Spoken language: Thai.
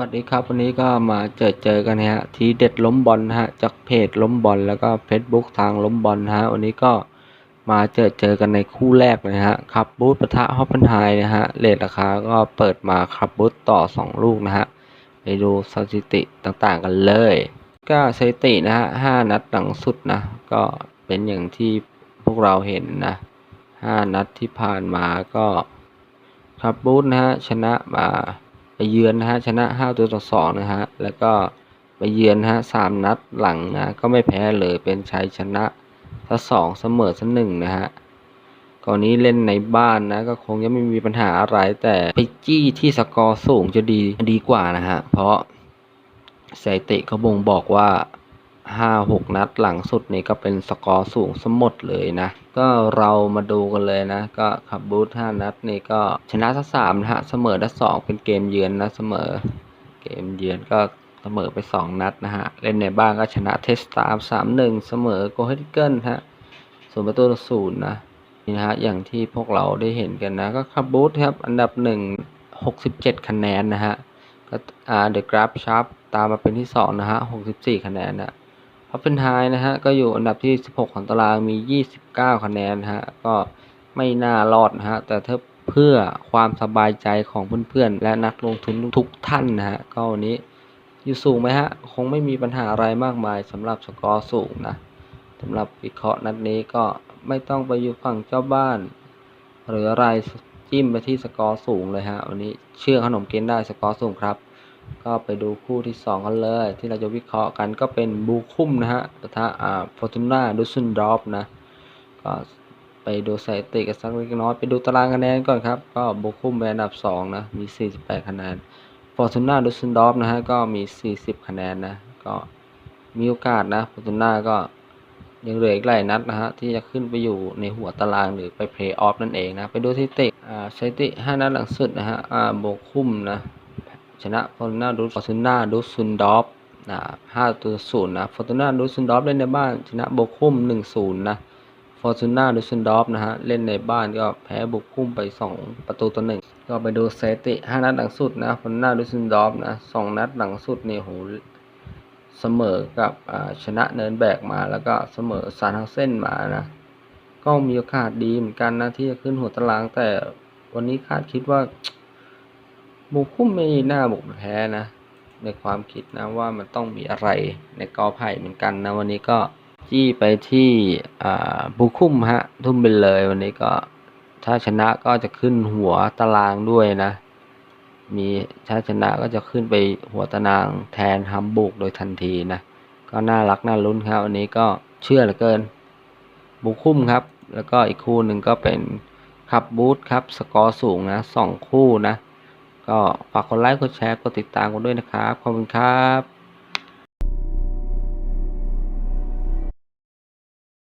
วัสดีครับ วันนี้ก็มาเจอเจอกันนะฮะทีเด็ดล้มบอลนะฮะจากเพจล้มบอลแล้วก็เฟซบุ๊กทางล้มบอลนะฮะวันนี้ก็มาเจอเจอกันในคู่แรกเลยนะฮะขับบูธปะทะฮอปเปนไฮนะฮะเลทราคาก็เปิดมาขับบูธต่อ 2 ลูกนะฮะไปดูสถิติต่างๆกันเลย ก็สถิตินะฮะห้านัดหลังสุดนะ ก็เป็นอย่างที่พวกเราเห็นนะห้านัดที่ผ่านมาก็ขับบูธนะฮะชนะมา ไปเยือนนะฮะชนะห้าตัวต่อสองนะฮะแล้วก็ไปเยือนนะฮะสามนัดหลังนะก็ไม่แพ้เลยเป็นชัยชนะซะสองเสมอซะหนึ่งนะฮะก่อนนี้เล่นในบ้านนะก็คงจะไม่มีปัญหาอะไรแต่ไปจี้ที่สกอร์สูงจะดีดีกว่านะฮะเพราะสถิติเขาบ่งบอกว่า ห้าหกนัดหลังสุดนี่ก็เป็นสกอร์สูงสมดเลยนะ ก็เรามาดูกันเลยนะ ก็ขับบูธห้านัดนี่ก็ชนะสักสามนะฮะเสมอได้สองเป็นเกมเยือนนะเสมอ เกมเยือนก็เสมอไปสองนัดนะฮะ เล่นในบ้านก็ชนะเทสตามสามหนึ่งเสมอโกเฮติเกิลฮะศูนประตูศูนย์นะนี่นะฮะอย่างที่พวกเราได้เห็นกันนะ ก็ขับบูธครับอันดับหนึ่งหกสิบเจ็ดคะแนนนะฮะก็อ่าเดอะกราฟชาร์ปตามมาเป็นที่สองนะฮะหกสิบสี่คะแนนนะ พัฟเฟนไฮนะฮะก็อยู่อันดับที่สิบหกของตารางมียี่สิบเก้าคะแนนนะฮะก็ไม่น่ารอดนะฮะแต่ถ้าเพื่อความสบายใจของเพื่อนๆ และนักลงทุนทุกท่านนะฮะก็วันนี้อยู่สูงไหมฮะ คงไม่มีปัญหาอะไรมากมายสำหรับสกอร์สูงนะสำหรับวิเคราะห์นัดนี้ก็ไม่ต้องไปอยู่ฝั่งเจ้าบ้าน หรืออะไรจิ้มไปที่สกอร์สูงเลยฮะวันนี้เชื่อขนมเกนได้สกอร์สูงครับ ก็ไปดูคู่ที่สองกันเลย ที่เราจะวิเคราะห์กันก็เป็นบูคุ้มนะฮะปะทะอ่าฟอร์ตูน่าดูซุนดรอปนะ ก็ไปดูสถิติกันสักเล็กน้อย ไปดูตารางคะแนนก่อนครับ ก็บูคุ้มเป็นอันดับสองนะ มี 48 คะแนนฟอร์ตูน่าดูซุนดรอปนะฮะ ก็มี 40 คะแนนนะ ก็มีโอกาสนะฟอร์ตูน่าก็ยังเหลืออีกหลายนัดนะฮะที่จะขึ้นไปอยู่ในหัวตารางหรือไปเพลย์ออฟนั่นเองนะ ไปดูสถิติอ่าสถิติ 5 นัดหลังสุดนะฮะอ่าโบกคุ้มนะ ชนะฟอร์ตูน่าดูฟอร์ตูน่าดูซุนดอฟนะห้าตัวศูนย์นะฟอร์ตูน่าดูซุนดอฟเล่นในบ้านชนะโบกคุ้มหนึ่งศูนย์นะฟอร์ตูน่าดูซุนดอฟนะฮะเล่นในบ้านก็แพ้โบกคุ้มไปสองประตูต่อหนึ่งก็ไปดูสถิติห้านัดหลังสุดนะฟอร์ตูน่าดูซุนดอฟนะสองนัดหลังสุดนี่โหเสมอกับชนะเนินแบกมาแล้วก็เสมอซานเฮาเซนมานะก็มีโอกาสดีเหมือนกันนะที่จะขึ้นหัวตารางแต่วันนี้คาดคิดว่า บุกคุ้มไม่น่าบุกแพ้นะ ในความคิดนะว่ามันต้องมีอะไรในกอไผ่เหมือนกันนะ วันนี้ก็จี้ไปที่บุคุ้มฮะ ทุ่มไปเลยวันนี้ก็ถ้าชนะก็จะขึ้นหัวตารางด้วยนะ มีถ้าชนะก็จะขึ้นไปหัวตารางแทนฮัมบุกโดยทันทีนะ ก็น่ารักน่าลุ้นครับวันนี้ก็เชื่อเหลือเกิน บุคุ้มครับ แล้วก็อีกคู่หนึ่งก็เป็นขับบูธครับ สกอร์สูงนะสองคู่นะ ก็ฝากกดไลค์กดแชร์กดติดตามกันด้วยนะครับขอบคุณครับ